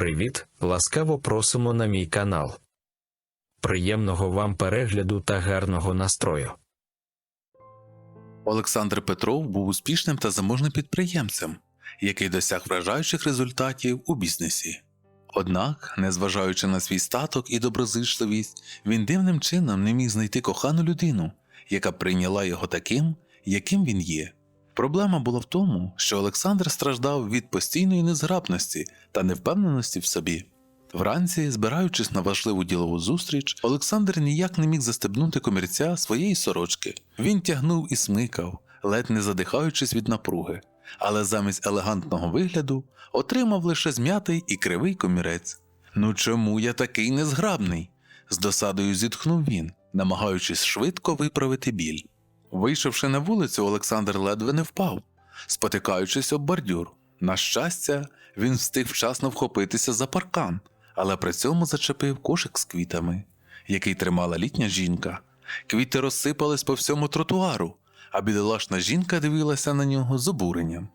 Привіт! Ласкаво просимо на мій канал. Приємного вам перегляду та гарного настрою. Олександр Петров був успішним та заможним підприємцем, який досяг вражаючих результатів у бізнесі. Однак, незважаючи на свій статок і доброзичливість, він дивним чином не міг знайти кохану людину, яка прийняла його таким, яким він є. Проблема була в тому, що Олександр страждав від постійної незграбності та невпевненості в собі. Вранці, збираючись на важливу ділову зустріч, Олександр ніяк не міг застебнути комірця своєї сорочки. Він тягнув і смикав, ледь не задихаючись від напруги, але замість елегантного вигляду отримав лише зм'ятий і кривий комірець. Ну чому я такий незграбний? з досадою зітхнув він, намагаючись швидко виправити біль. Вийшовши на вулицю, Олександр ледве не впав, спотикаючись об бордюр. На щастя, він встиг вчасно вхопитися за паркан, але при цьому зачепив кошик з квітами, який тримала літня жінка. Квіти розсипались по всьому тротуару, а бідолашна жінка дивилася на нього з обуренням.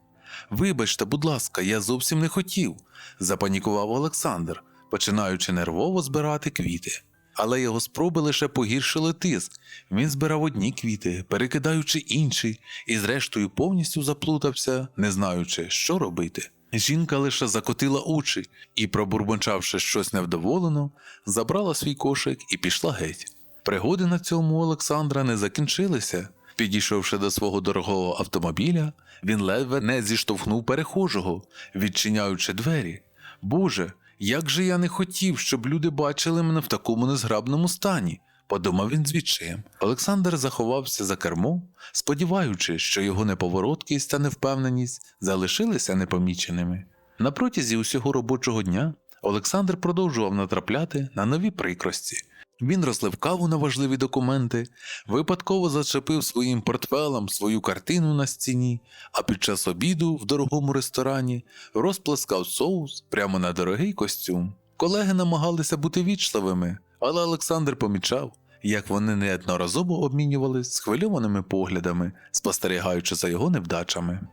Вибачте, будь ласка, я зовсім не хотів, запанікував Олександр, починаючи нервово збирати квіти. Але його спроби лише погіршили тиск. Він збирав одні квіти, перекидаючи інші, і зрештою повністю заплутався, не знаючи, що робити. Жінка лише закотила очі і, пробурмочавши щось невдоволено, забрала свій кошик і пішла геть. Пригоди на цьому Олександра не закінчилися. Підійшовши до свого дорогого автомобіля, він ледве не зіштовхнув перехожого, відчиняючи двері. Боже, як же я не хотів, щоб люди бачили мене в такому незграбному стані, подумав він звідчаєм. Олександр заховався за кермо, сподіваючись, що його неповороткість та невпевненість залишилися непоміченими. На протязі усього робочого дня Олександр продовжував натрапляти на нові прикрості. Він розлив каву на важливі документи, випадково зачепив своїм портфелем свою картину на стіні, а під час обіду в дорогому ресторані розплескав соус прямо на дорогий костюм. Колеги намагалися бути вічливими, але Олександр помічав, як вони неодноразово обмінювалися схвильованими поглядами, спостерігаючи за його невдачами.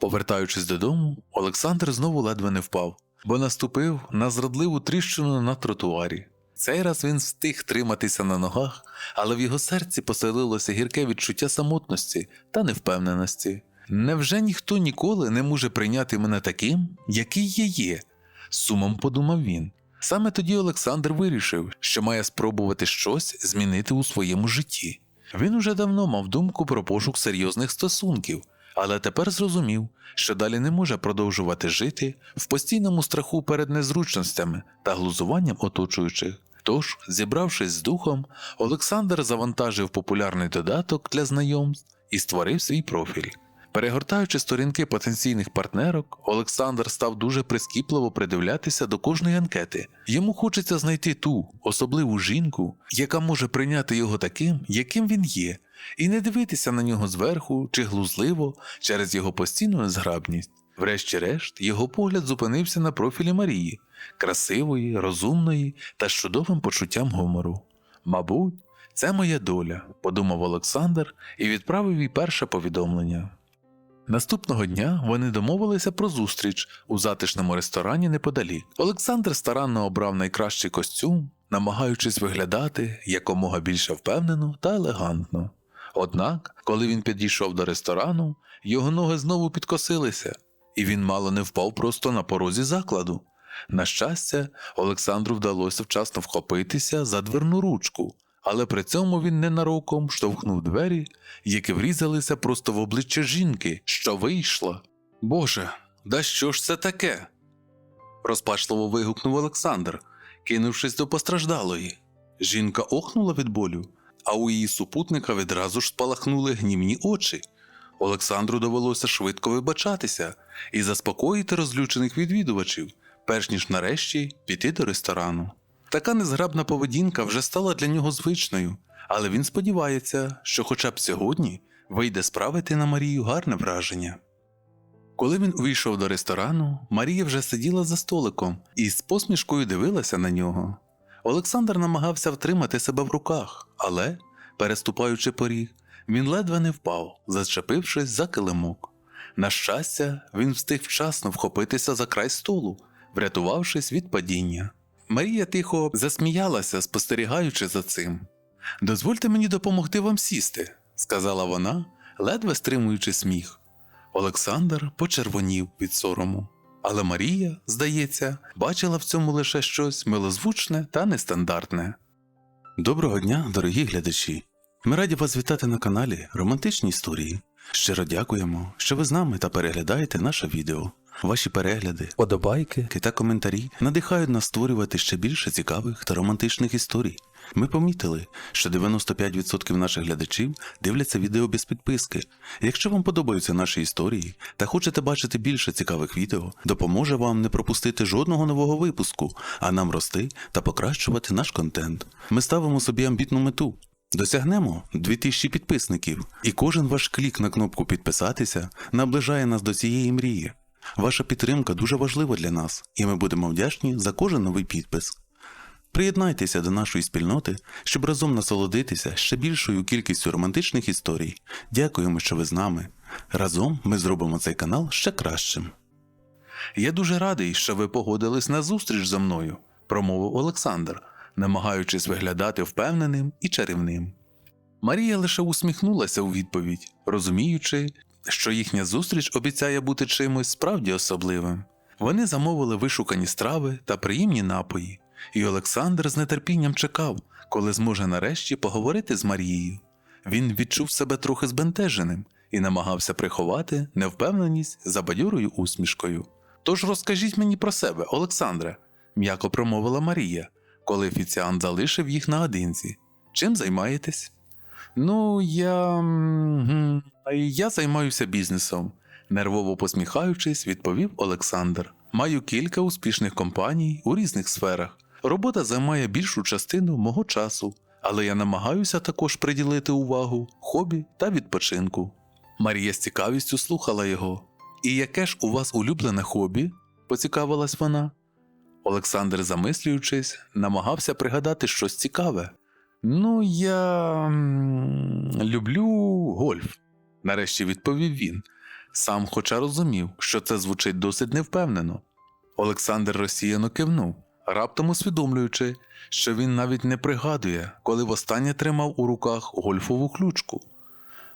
Повертаючись додому, Олександр знову ледве не впав, бо наступив на зрадливу тріщину на тротуарі. Цей раз він встиг триматися на ногах, але в його серці поселилося гірке відчуття самотності та невпевненості. Невже ніхто ніколи не може прийняти мене таким, який я є? сумом подумав він. Саме тоді Олександр вирішив, що має спробувати щось змінити у своєму житті. Він уже давно мав думку про пошук серйозних стосунків, але тепер зрозумів, що далі не може продовжувати жити в постійному страху перед незручностями та глузуванням оточуючих. Тож, зібравшись з духом, Олександр завантажив популярний додаток для знайомств і створив свій профіль. Перегортаючи сторінки потенційних партнерок, Олександр став дуже прискіпливо придивлятися до кожної анкети. Йому хочеться знайти ту особливу жінку, яка може прийняти його таким, яким він є, і не дивитися на нього зверху чи глузливо через його постійну незграбність. Врешті-решт, його погляд зупинився на профілі Марії, красивої, розумної та з чудовим почуттям гумору. Мабуть, це моя доля, подумав Олександр і відправив їй перше повідомлення. Наступного дня вони домовилися про зустріч у затишному ресторані неподалік. Олександр старанно обрав найкращий костюм, намагаючись виглядати якомога більше впевнено та елегантно. Однак, коли він підійшов до ресторану, його ноги знову підкосилися, і він мало не впав просто на порозі закладу. На щастя, Олександру вдалося вчасно вхопитися за дверну ручку, але при цьому він ненароком штовхнув двері, які врізалися просто в обличчя жінки, що вийшла. Боже, да що ж це таке? розпачливо вигукнув Олександр, кинувшись до постраждалої. Жінка охнула від болю, а у її супутника відразу ж спалахнули гнівні очі. Олександру довелося швидко вибачатися і заспокоїти розлючених відвідувачів, перш ніж нарешті піти до ресторану. Така незграбна поведінка вже стала для нього звичною, але він сподівається, що хоча б сьогодні вийде справити на Марію гарне враження. Коли він увійшов до ресторану, Марія вже сиділа за столиком і з посмішкою дивилася на нього. Олександр намагався втримати себе в руках, але, переступаючи поріг, він ледве не впав, зачепившись за килимок. На щастя, він встиг вчасно вхопитися за край столу, врятувавшись від падіння. Марія тихо засміялася, спостерігаючи за цим. Дозвольте мені допомогти вам сісти, сказала вона, ледве стримуючи сміх. Олександр почервонів від сорому. Але Марія, здається, бачила в цьому лише щось милозвучне та нестандартне. Доброго дня, дорогі глядачі! Ми раді вас вітати на каналі Романтичні історії. Щиро дякуємо, що ви з нами та переглядаєте наше відео. Ваші перегляди, подобайки та коментарі надихають нас створювати ще більше цікавих та романтичних історій. Ми помітили, що 95% наших глядачів дивляться відео без підписки. Якщо вам подобаються наші історії та хочете бачити більше цікавих відео, допоможе вам не пропустити жодного нового випуску, а нам рости та покращувати наш контент. Ми ставимо собі амбітну мету. Досягнемо 2000 підписників, і кожен ваш клік на кнопку підписатися наближає нас до цієї мрії. Ваша підтримка дуже важлива для нас, і ми будемо вдячні за кожен новий підпис. Приєднайтеся до нашої спільноти, щоб разом насолодитися ще більшою кількістю романтичних історій. Дякуємо, що ви з нами. Разом ми зробимо цей канал ще кращим. Я дуже радий, що ви погодились на зустріч зі мною, промовив Олександр, намагаючись виглядати впевненим і чарівним. Марія лише усміхнулася у відповідь, розуміючи, що їхня зустріч обіцяє бути чимось справді особливим. Вони замовили вишукані страви та приємні напої, і Олександр з нетерпінням чекав, коли зможе нарешті поговорити з Марією. Він відчув себе трохи збентеженим і намагався приховати невпевненість за бадьорою усмішкою. Тож розкажіть мені про себе, Олександре, м'яко промовила Марія, коли офіціант залишив їх наодинці. Чим займаєтесь? Ну, я. Я займаюся бізнесом, нервово посміхаючись, відповів Олександр. Маю кілька успішних компаній у різних сферах. Робота займає більшу частину мого часу, але я намагаюся також приділити увагу хобі та відпочинку. Марія з цікавістю слухала його. І яке ж у вас улюблене хобі? поцікавилась вона. Олександр, замислюючись, намагався пригадати щось цікаве. Ну, я люблю гольф, нарешті відповів він, сам хоча розумів, що це звучить досить невпевнено. Олександр розсіяно кивнув, раптом усвідомлюючи, що він навіть не пригадує, коли востаннє тримав у руках гольфову ключку.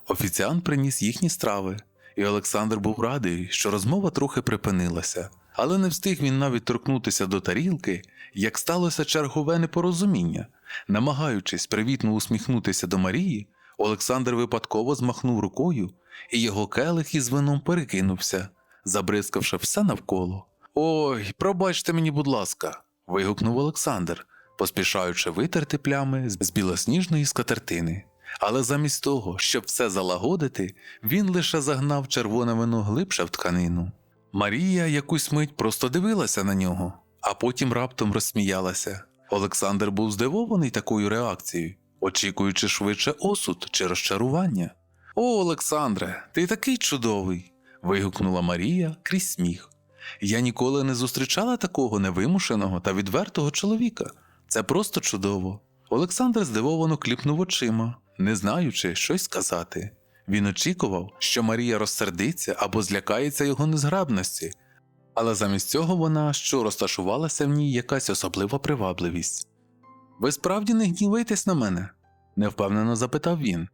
Офіціант приніс їхні страви, і Олександр був радий, що розмова трохи припинилася, але не встиг він навіть торкнутися до тарілки, як сталося чергове непорозуміння. Намагаючись привітно усміхнутися до Марії, Олександр випадково змахнув рукою, і його келих із вином перекинувся, забризкавши все навколо. Ой, пробачте мені, будь ласка. вигукнув Олександр, поспішаючи витерти плями з білосніжної скатертини. Але замість того, щоб все залагодити, він лише загнав червоне вино глибше в тканину. Марія якусь мить просто дивилася на нього, а потім раптом розсміялася. Олександр був здивований такою реакцією, очікуючи швидше осуд чи розчарування. О, Олександре, ти такий чудовий. вигукнула Марія крізь сміх. Я ніколи не зустрічала такого невимушеного та відвертого чоловіка. Це просто чудово. Олександр здивовано кліпнув очима, не знаючи, щось сказати. Він очікував, що Марія розсердиться або злякається його незграбності, але замість цього вона що розташувалася в ній якась особлива привабливість. Ви справді не гніваєтесь на мене? невпевнено запитав він.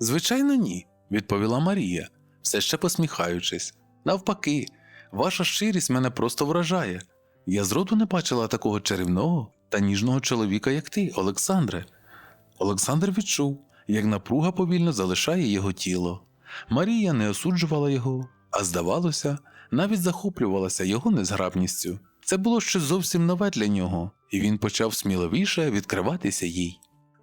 Звичайно, ні, відповіла Марія, все ще посміхаючись. Навпаки, ваша щирість мене просто вражає. Я зроду не бачила такого чарівного та ніжного чоловіка, як ти, Олександре. Олександр відчув, як напруга повільно залишає його тіло. Марія не осуджувала його, а здавалося, навіть захоплювалася його незграбністю. Це було щось зовсім нове для нього, і він почав сміливіше відкриватися їй.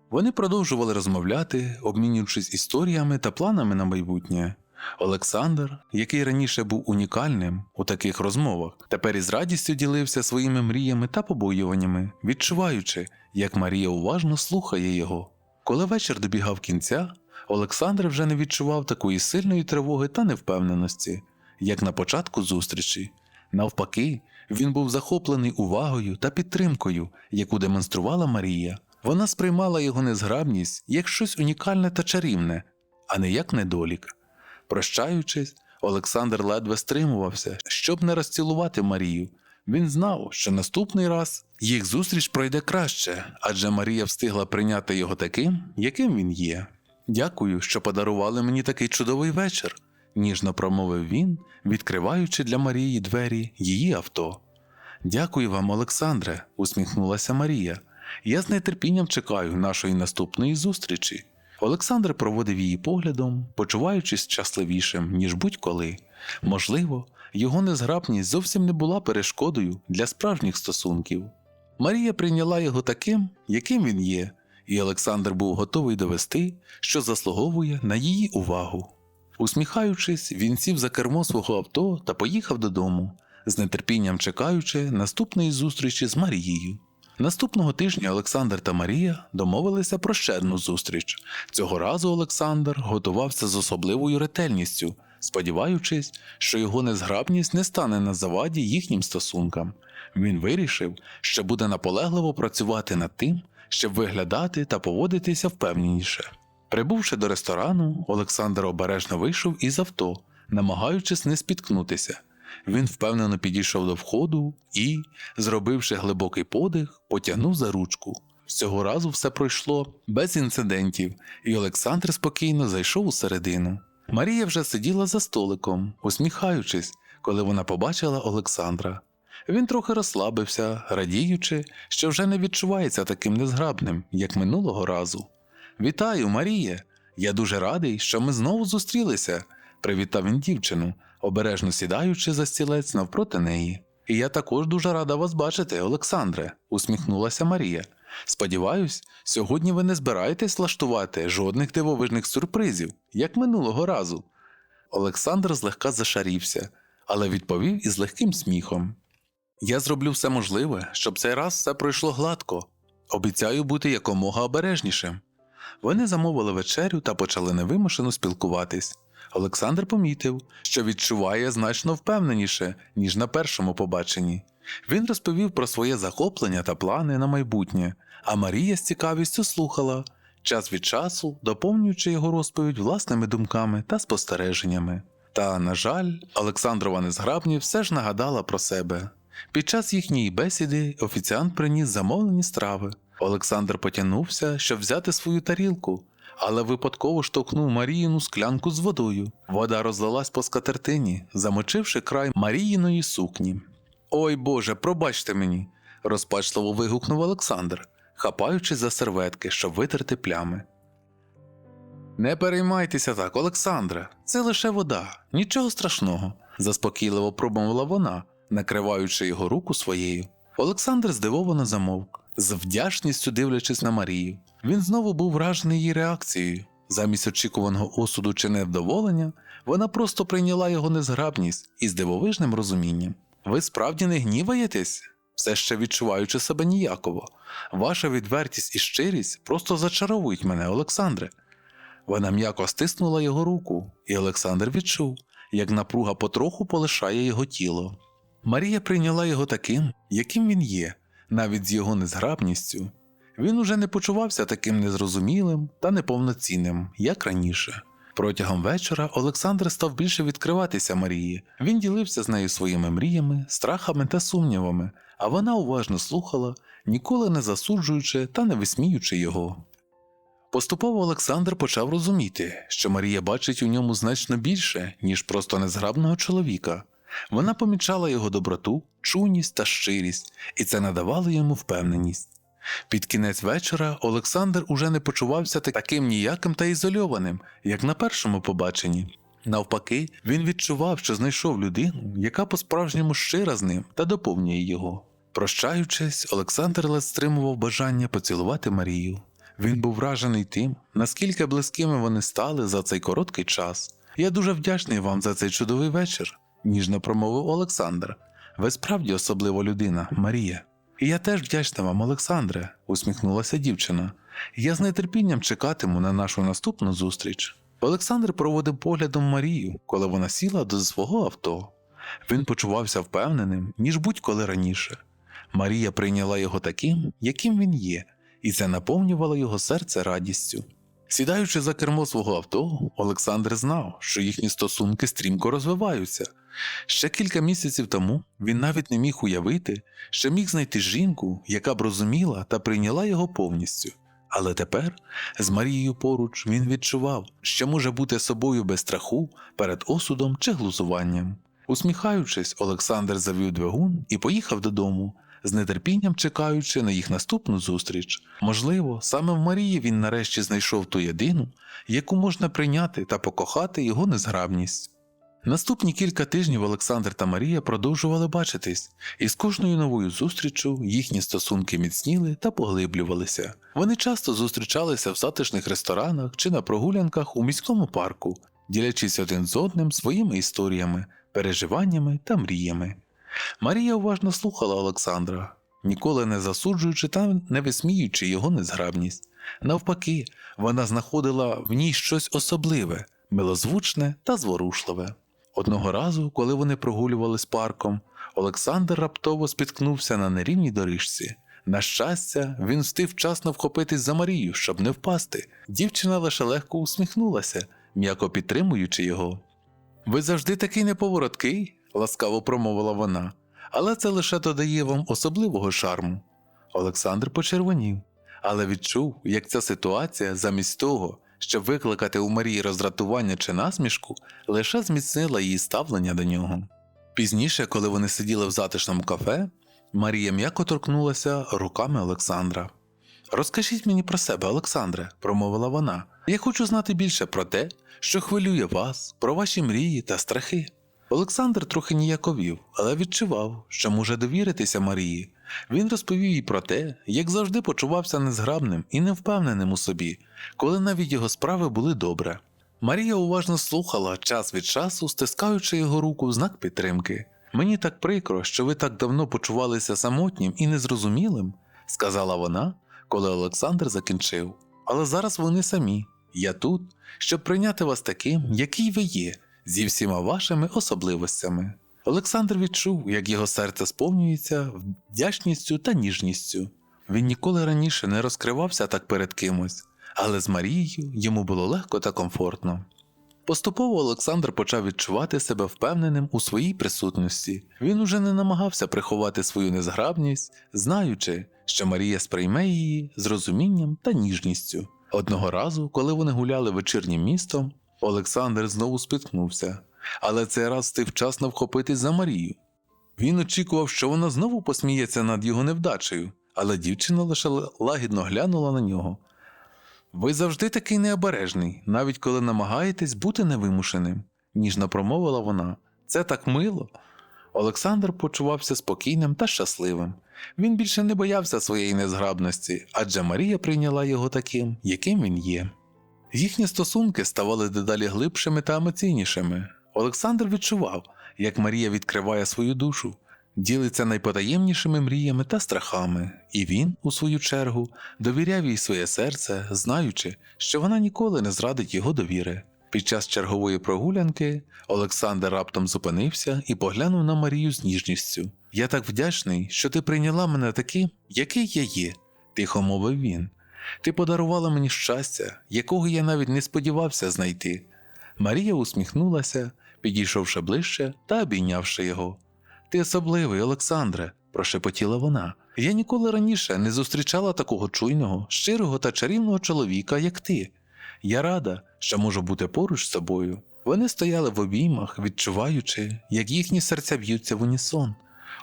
Вони продовжували розмовляти, обмінюючись історіями та планами на майбутнє. Олександр, який раніше був унікальним у таких розмовах, тепер із радістю ділився своїми мріями та побоюваннями, відчуваючи, як Марія уважно слухає його. Коли вечір добігав кінця, Олександр вже не відчував такої сильної тривоги та невпевненості, як на початку зустрічі. Навпаки, він був захоплений увагою та підтримкою, яку демонструвала Марія. Вона сприймала його незграбність як щось унікальне та чарівне, а не як недолік. Прощаючись, Олександр ледве стримувався, щоб не розцілувати Марію, Він знав, що наступний раз їх зустріч пройде краще, адже Марія встигла прийняти його таким, яким він є. Дякую, що подарували мені такий чудовий вечір, ніжно промовив він, відкриваючи для Марії двері її авто. Дякую вам, Олександре, усміхнулася Марія. Я з нетерпінням чекаю нашої наступної зустрічі. Олександр проводив її поглядом, почуваючись щасливішим, ніж будь-коли. Можливо, його незграбність зовсім не була перешкодою для справжніх стосунків. Марія прийняла його таким, яким він є, і Олександр був готовий довести, що заслуговує на її увагу. Усміхаючись, він сів за кермо свого авто та поїхав додому, з нетерпінням чекаючи наступної зустрічі з Марією. Наступного тижня Олександр та Марія домовилися про ще одну зустріч. Цього разу Олександр готувався з особливою ретельністю, сподіваючись, що його незграбність не стане на заваді їхнім стосункам. Він вирішив, що буде наполегливо працювати над тим, щоб виглядати та поводитися впевненіше. Прибувши до ресторану, Олександр обережно вийшов із авто, намагаючись не спіткнутися. Він впевнено підійшов до входу і, зробивши глибокий подих, потягнув за ручку. З цього разу все пройшло без інцидентів, і Олександр спокійно зайшов усередину. Марія вже сиділа за столиком, усміхаючись, коли вона побачила Олександра. Він трохи розслабився, радіючи, що вже не відчувається таким незграбним, як минулого разу. Вітаю, Маріє! Я дуже радий, що ми знову зустрілися, привітав він дівчину, обережно сідаючи за стілець навпроти неї. І я також дуже рада вас бачити, Олександре, усміхнулася Марія. Сподіваюсь, сьогодні ви не збираєтесь влаштувати жодних дивовижних сюрпризів, як минулого разу. Олександр злегка зашарівся, але відповів із легким сміхом. Я зроблю все можливе, щоб цей раз все пройшло гладко. Обіцяю бути якомога обережнішим. Вони замовили вечерю та почали невимушено спілкуватись. Олександр помітив, що відчуває значно впевненіше, ніж на першому побаченні. Він розповів про своє захоплення та плани на майбутнє, а Марія з цікавістю слухала, час від часу доповнюючи його розповідь власними думками та спостереженнями. Та, на жаль, Олександрова незграбні все ж нагадала про себе. Під час їхньої бесіди офіціант приніс замовлені страви. Олександр потягнувся, щоб взяти свою тарілку, але випадково штовхнув Маріїну склянку з водою. Вода розлилась по скатертині, замочивши край Маріїної сукні. Ой Боже, пробачте мені, розпачливо вигукнув Олександр, хапаючись за серветки, щоб витерти плями. Не переймайтеся так, Олександре, це лише вода, нічого страшного, заспокійливо промовила вона, накриваючи його руку своєю. Олександр здивовано замовк, з вдячністю дивлячись на Марію. Він знову був вражений її реакцією. Замість очікуваного осуду чи невдоволення, вона просто прийняла його незграбність із дивовижним розумінням. Ви справді не гніваєтесь? Все ще відчуваючи себе ніяково. Ваша відвертість і щирість просто зачаровують мене, Олександре. Вона м'яко стиснула його руку, і Олександр відчув, як напруга потроху полишає його тіло. Марія прийняла його таким, яким він є, навіть з його незграбністю. Він уже не почувався таким незрозумілим та неповноцінним, як раніше. Протягом вечора Олександр став більше відкриватися Марії. Він ділився з нею своїми мріями, страхами та сумнівами, а вона уважно слухала, ніколи не засуджуючи та не висміючи його. Поступово Олександр почав розуміти, що Марія бачить у ньому значно більше, ніж просто незграбного чоловіка. Вона помічала його доброту, чуйність та щирість, і це надавало йому впевненість. Під кінець вечора Олександр уже не почувався таким ніяким та ізольованим, як на першому побаченні. Навпаки, він відчував, що знайшов людину, яка по-справжньому щира з ним та доповнює його. Прощаючись, Олександр ледь стримував бажання поцілувати Марію. Він був вражений тим, наскільки близькими вони стали за цей короткий час. Я дуже вдячний вам за цей чудовий вечір, ніжно промовив Олександр. Ви справді особлива людина, Марія. І я теж вдячна вам, Олександре, усміхнулася дівчина. Я з нетерпінням чекатиму на нашу наступну зустріч. Олександр проводив поглядом Марію, коли вона сіла до свого авто. Він почувався впевненим, ніж будь-коли раніше. Марія прийняла його таким, яким він є, і це наповнювало його серце радістю. Сідаючи за кермо свого авто, Олександр знав, що їхні стосунки стрімко розвиваються. Ще кілька місяців тому він навіть не міг уявити, що міг знайти жінку, яка б розуміла та прийняла його повністю. Але тепер, з Марією поруч, він відчував, що може бути собою без страху перед осудом чи глузуванням. Усміхаючись, Олександр завів двигун і поїхав додому, з нетерпінням чекаючи на їх наступну зустріч. Можливо, саме в Марії він нарешті знайшов ту єдину, яку можна прийняти та покохати його незграбність. Наступні кілька тижнів Олександр та Марія продовжували бачитись, і з кожною новою зустрічю їхні стосунки міцніли та поглиблювалися. Вони часто зустрічалися в затишних ресторанах чи на прогулянках у міському парку, ділячись один з одним своїми історіями, переживаннями та мріями. Марія уважно слухала Олександра, ніколи не засуджуючи та не висміюючи його незграбність. Навпаки, вона знаходила в ній щось особливе, милозвучне та зворушливе. Одного разу, коли вони прогулювались парком, Олександр раптово спіткнувся на нерівній доріжці. На щастя, він встиг вчасно вхопитись за Марію, щоб не впасти. Дівчина лише легко усміхнулася, м'яко підтримуючи його. Ви завжди такий неповороткий, ласкаво промовила вона, але це лише додає вам особливого шарму. Олександр почервонів, але відчув, як ця ситуація, замість того, щоб викликати у Марії роздратування чи насмішку, лише зміцнила її ставлення до нього. Пізніше, коли вони сиділи в затишному кафе, Марія м'яко торкнулася руками Олександра. Розкажіть мені про себе, Олександре, промовила вона. Я хочу знати більше про те, що хвилює вас, про ваші мрії та страхи. Олександр трохи ніяковів, але відчував, що може довіритися Марії. Він розповів їй про те, як завжди почувався незграбним і невпевненим у собі, коли навіть його справи були добре. Марія уважно слухала час від часу, стискаючи його руку в знак підтримки. Мені так прикро, що ви так давно почувалися самотнім і незрозумілим, сказала вона, коли Олександр закінчив. Але зараз вони самі. Я тут, щоб прийняти вас таким, який ви є, зі всіма вашими особливостями. Олександр відчув, як його серце сповнюється вдячністю та ніжністю. Він ніколи раніше не розкривався так перед кимось, але з Марією йому було легко та комфортно. Поступово Олександр почав відчувати себе впевненим у своїй присутності. Він уже не намагався приховати свою незграбність, знаючи, що Марія сприйме її з розумінням та ніжністю. Одного разу, коли вони гуляли вечірнім містом, Олександр знову спіткнувся, але цей раз встиг вчасно вхопитись за Марію. Він очікував, що вона знову посміється над його невдачею, але дівчина лише лагідно глянула на нього. Ви завжди такий необережний, навіть коли намагаєтесь бути невимушеним, ніжно промовила вона. Це так мило. Олександр почувався спокійним та щасливим. Він більше не боявся своєї незграбності, адже Марія прийняла його таким, яким він є. Їхні стосунки ставали дедалі глибшими та емоційнішими. Олександр відчував, як Марія відкриває свою душу, ділиться найпотаємнішими мріями та страхами, і він, у свою чергу, довіряв їй своє серце, знаючи, що вона ніколи не зрадить його довіри. Під час чергової прогулянки Олександр раптом зупинився і поглянув на Марію з ніжністю. Я так вдячний, що ти прийняла мене таким, який я є, тихо мовив він. Ти подарувала мені щастя, якого я навіть не сподівався знайти. Марія усміхнулася, підійшовши ближче та обійнявши його. Ти особливий, Олександре, прошепотіла вона. Я ніколи раніше не зустрічала такого чуйного, щирого та чарівного чоловіка, як ти. Я рада, що можу бути поруч з тобою. Вони стояли в обіймах, відчуваючи, як їхні серця б'ються в унісон.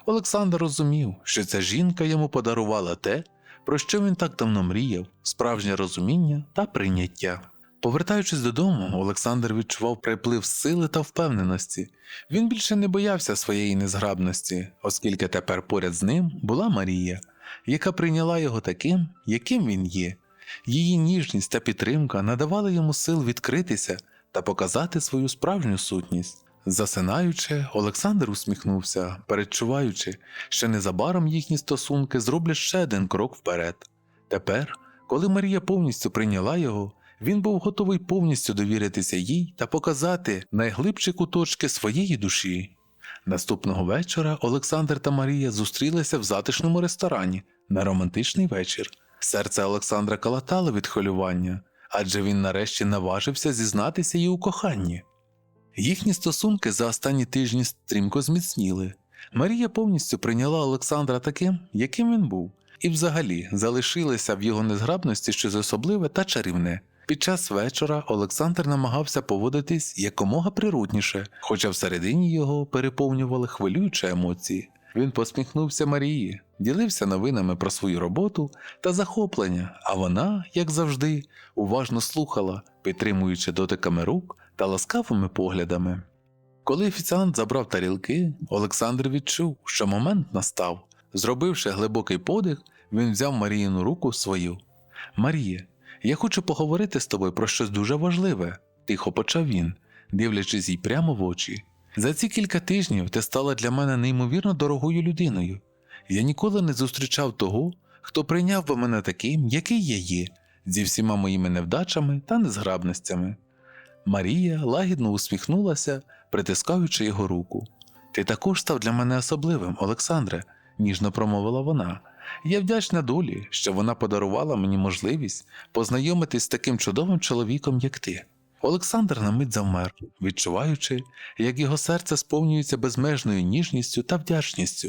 Олександр розумів, що ця жінка йому подарувала те, про що він так давно мріяв, справжнє розуміння та прийняття. Повертаючись додому, Олександр відчував приплив сили та впевненості. Він більше не боявся своєї незграбності, оскільки тепер поряд з ним була Марія, яка прийняла його таким, яким він є. Її ніжність та підтримка надавали йому сил відкритися та показати свою справжню сутність. Засинаючи, Олександр усміхнувся, передчуваючи, що незабаром їхні стосунки зроблять ще один крок вперед. Тепер, коли Марія повністю прийняла його, він був готовий повністю довіритися їй та показати найглибші куточки своєї душі. Наступного вечора Олександр та Марія зустрілися в затишному ресторані на романтичний вечір. Серце Олександра калатало від хвилювання, адже він нарешті наважився зізнатися їй у коханні. Їхні стосунки за останні тижні стрімко зміцніли. Марія повністю прийняла Олександра таким, яким він був, і взагалі залишилася в його незграбності щось особливе та чарівне. Під час вечора Олександр намагався поводитись якомога природніше, хоча всередині його переповнювали хвилюючі емоції. Він посміхнувся Марії, ділився новинами про свою роботу та захоплення, а вона, як завжди, уважно слухала, підтримуючи дотиками рук та ласкавими поглядами. Коли офіціант забрав тарілки, Олександр відчув, що момент настав. Зробивши глибокий подих, він взяв Маріїну руку свою. Марія, я хочу поговорити з тобою про щось дуже важливе, тихо почав він, дивлячись їй прямо в очі. За ці кілька тижнів ти стала для мене неймовірно дорогою людиною. Я ніколи не зустрічав того, хто прийняв би мене таким, який я є, зі всіма моїми невдачами та незграбностями. Марія лагідно усміхнулася, притискаючи його руку. Ти також став для мене особливим, Олександре, ніжно промовила вона. Я вдячна долі, що вона подарувала мені можливість познайомитись з таким чудовим чоловіком, як ти. Олександр на мить завмер, відчуваючи, як його серце сповнюється безмежною ніжністю та вдячністю.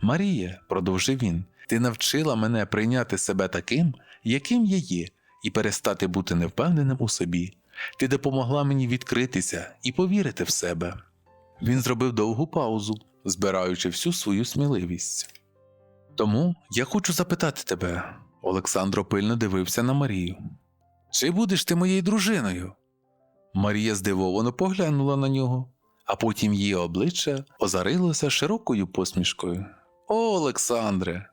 Марія, продовжив він, ти навчила мене прийняти себе таким, яким я є, і перестати бути невпевненим у собі. Ти допомогла мені відкритися і повірити в себе. Він зробив довгу паузу, збираючи всю свою сміливість. Тому я хочу запитати тебе, Олександро пильно дивився на Марію. Чи будеш ти моєю дружиною? Марія здивовано поглянула на нього, а потім її обличчя озарилося широкою посмішкою. О, Олександре!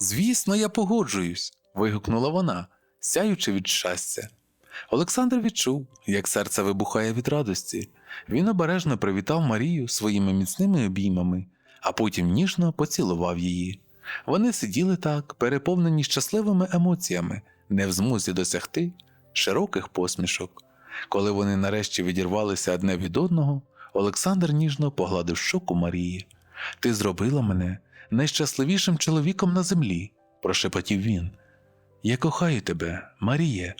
Звісно, я погоджуюсь. вигукнула вона, сяючи від щастя. Олександр відчув, як серце вибухає від радості. Він обережно привітав Марію своїми міцними обіймами, а потім ніжно поцілував її. Вони сиділи так, переповнені щасливими емоціями, не в змозі досягти широких посмішок. Коли вони нарешті відірвалися одне від одного, Олександр ніжно погладив щоку Марії. Ти зробила мене найщасливішим чоловіком на землі, прошепотів він. Я кохаю тебе, Маріє.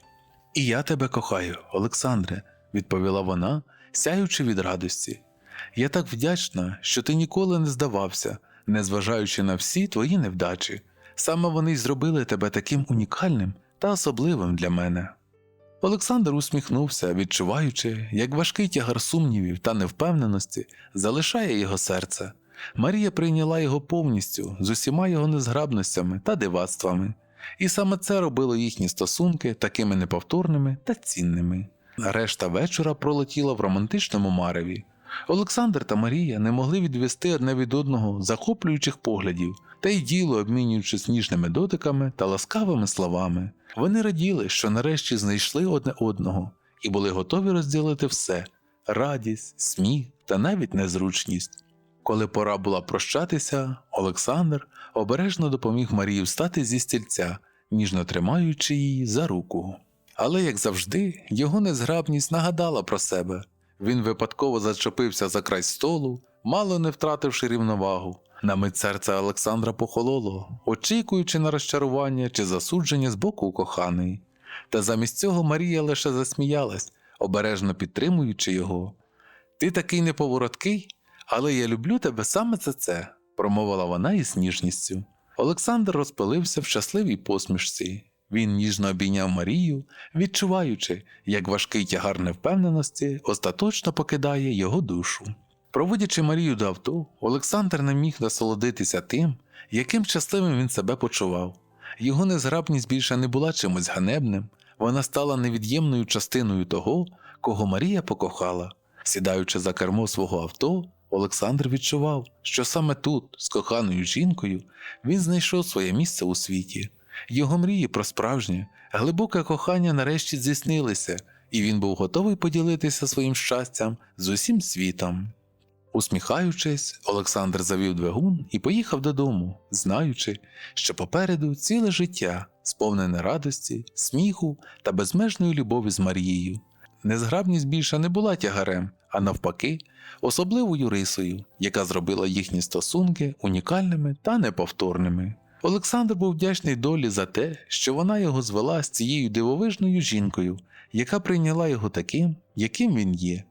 І я тебе кохаю, Олександре, відповіла вона, сяючи від радості. Я так вдячна, що ти ніколи не здавався, незважаючи на всі твої невдачі. Саме вони зробили тебе таким унікальним та особливим для мене. Олександр усміхнувся, відчуваючи, як важкий тягар сумнівів та невпевненості залишає його серце. Марія прийняла його повністю з усіма його незграбностями та дивацтвами, і саме це робило їхні стосунки такими неповторними та цінними. Решта вечора пролетіла в романтичному мареві. Олександр та Марія не могли відвести одне від одного захоплюючих поглядів та й діло, обмінюючись ніжними дотиками та ласкавими словами. Вони раділи, що нарешті знайшли одне одного і були готові розділити все радість, сміх та навіть незручність. Коли пора була прощатися, Олександр обережно допоміг Марії встати зі стільця, ніжно тримаючи її за руку. Але, як завжди, його незграбність нагадала про себе. Він випадково зачепився за край столу, мало не втративши рівновагу. На мить серце Олександра похололо, очікуючи на розчарування чи засудження з боку коханої. Та замість цього Марія лише засміялась, обережно підтримуючи його. Ти такий неповороткий, але я люблю тебе саме за це, промовила вона із ніжністю. Олександр розпилився в щасливій посмішці. Він ніжно обійняв Марію, відчуваючи, як важкий тягар невпевненості остаточно покидає його душу. Проводячи Марію до авто, Олександр не міг насолодитися тим, яким щасливим він себе почував. Його незграбність більше не була чимось ганебним, вона стала невід'ємною частиною того, кого Марія покохала. Сідаючи за кермо свого авто, Олександр відчував, що саме тут, з коханою жінкою, він знайшов своє місце у світі. Його мрії про справжнє, глибоке кохання нарешті здійснилися, і він був готовий поділитися своїм щастям з усім світом. Усміхаючись, Олександр завів двигун і поїхав додому, знаючи, що попереду ціле життя, сповнене радості, сміху та безмежної любові з Марією. Незграбність більше не була тягарем, а навпаки, особливою рисою, яка зробила їхні стосунки унікальними та неповторними. Олександр був вдячний долі за те, що вона його звела з цією дивовижною жінкою, яка прийняла його таким, яким він є.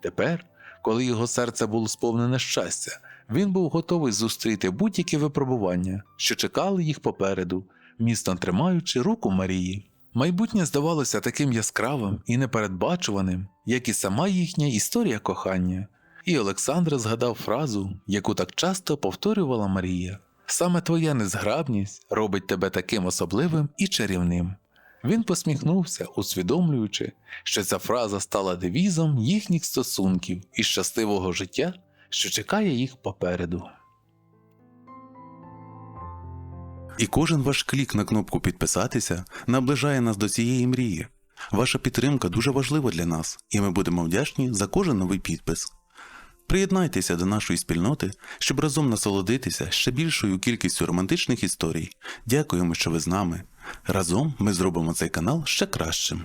Тепер, коли його серце було сповнене щастя, він був готовий зустріти будь-які випробування, що чекали їх попереду, містом тримаючи руку Марії. Майбутнє здавалося таким яскравим і непередбачуваним, як і сама їхня історія кохання. І Олександр згадав фразу, яку так часто повторювала Марія: саме твоя незграбність робить тебе таким особливим і чарівним. Він посміхнувся, усвідомлюючи, що ця фраза стала девізом їхніх стосунків і щасливого життя, що чекає їх попереду. І кожен ваш клік на кнопку підписатися наближає нас до цієї мрії. Ваша підтримка дуже важлива для нас, і ми будемо вдячні за кожен новий підпис. Приєднайтеся до нашої спільноти, щоб разом насолодитися ще більшою кількістю романтичних історій. Дякуємо, що ви з нами. Разом ми зробимо цей канал ще кращим.